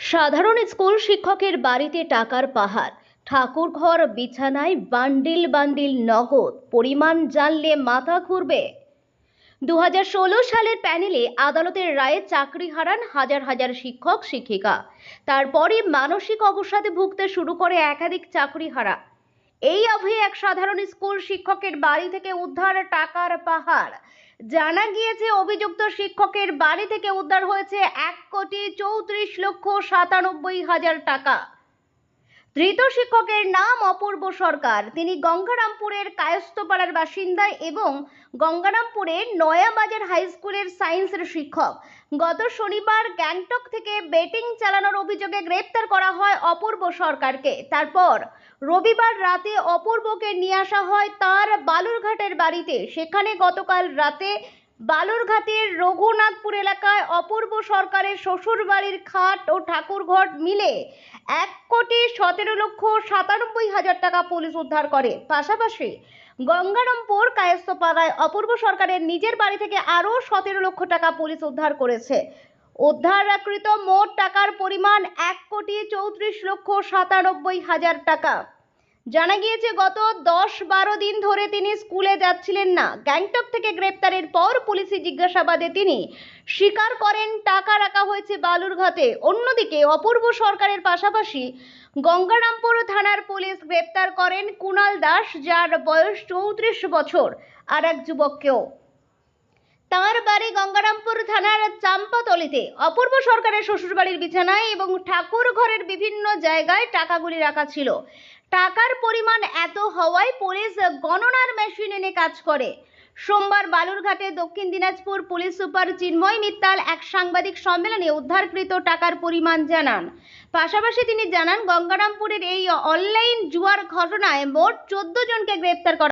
সাধারণ স্কুল শিক্ষকের বাড়িতে টাকার পাহাড়। ঠাকুরঘর, বিছানায় বান্ডিল বান্ডিল নগদ, পরিমাণ জানলে মাথা ঘুরবে। দু হাজার ষোলো সালের প্যানেলে আদালতের রায়ে চাকরি হারান হাজার হাজার শিক্ষক, শিক্ষিকা। তারপরই মানসিক অবসাদে ভুগতে শুরু করে একাধিক চাকরি হারা এই অভি এক সাধারণ স্কুল শিক্ষকের বাড়ি থেকে উদ্ধার টাকার পাহাড়। জানা গিয়েছে, অভিযুক্ত শিক্ষকের বাড়ি থেকে উদ্ধার হয়েছে এক কোটি চৌত্রিশ লক্ষ সাতানব্বই হাজার টাকা। ধৃত শিক্ষকের নাম অপূর্ব সরকার। তিনি গঙ্গারামপুরের কায়স্থপাড়ার বাসিন্দা এবং গঙ্গারামপুরের নয়াবাজার হাই স্কুলের সায়েন্সের শিক্ষক। গত শনিবার গ্যাংটক থেকে বেটিং চালানোর অভিযোগে গ্রেপ্তার করা হয় অপূর্ব সরকারকে। তারপর রবিবার রাতে অপূর্বকে নিয়ে আসা হয় তার বালুরঘাটের বাড়িতে। সেখানে গতকাল রাতে বালুরঘাটের রঘুনাথপুর এলাকায় অপূর্ব সরকারের শ্বশুর বাড়ির খাট ও ঠাকুরঘর মিলে এক কোটি সতেরো লক্ষ সাতানব্বই হাজার টাকা পুলিশ উদ্ধার করে। পাশাপাশি গঙ্গারামপুর কায়স্থপাড়ায় অপূর্ব সরকারের নিজের বাড়ি থেকে আরও সতেরো লক্ষ টাকা পুলিশ উদ্ধার করেছে। উদ্ধারকৃত মোট টাকার পরিমাণ এক কোটি চৌত্রিশ লক্ষ সাতানব্বই হাজার টাকা। জানা গিয়েছে, গত দশ বারো দিন ধরে তিনি স্কুলে যাচ্ছিলেন না। গ্যাংটক থেকে গ্রেপ্তারের পর পুলিশি জিজ্ঞাসাবাদে তিনি স্বীকার করেন, টাকা রাখা হয়েছে বালুরঘাটে। অন্যদিকে, অপূর্ব সরকারের পাশাপাশি গঙ্গারামপুর থানার পুলিশ গ্রেপ্তার করেন কুণাল দাস, যার বয়স চৌত্রিশ বছর, আর এক যুবককেও। তার বাড়ি গঙ্গারামপুর থানার চাম্পাতলিতে। অপূর্ব সরকারের শ্বশুরবাড়ির বিছানায় এবং ঠাকুর ঘরের বিভিন্ন জায়গায় টাকাগুলি রাখা ছিল। টাকার পরিমাণ এত হওয়ায় পুলিশ গণনার মেশিন এনে কাজ করে। সোমবার বালুরঘাটে দক্ষিণ দিনাজপুর পুলিশ সুপার চিন্ময় মিত্তাল এক সাংবাদিক সম্মেলনে উদ্ধারকৃত টাকার পরিমাণ জানান। পাশাপাশি তিনি জানান, গঙ্গারামপুরের এই অনলাইন জুয়ার ঘটনায় মোট চোদ্দ জনকে গ্রেপ্তার করা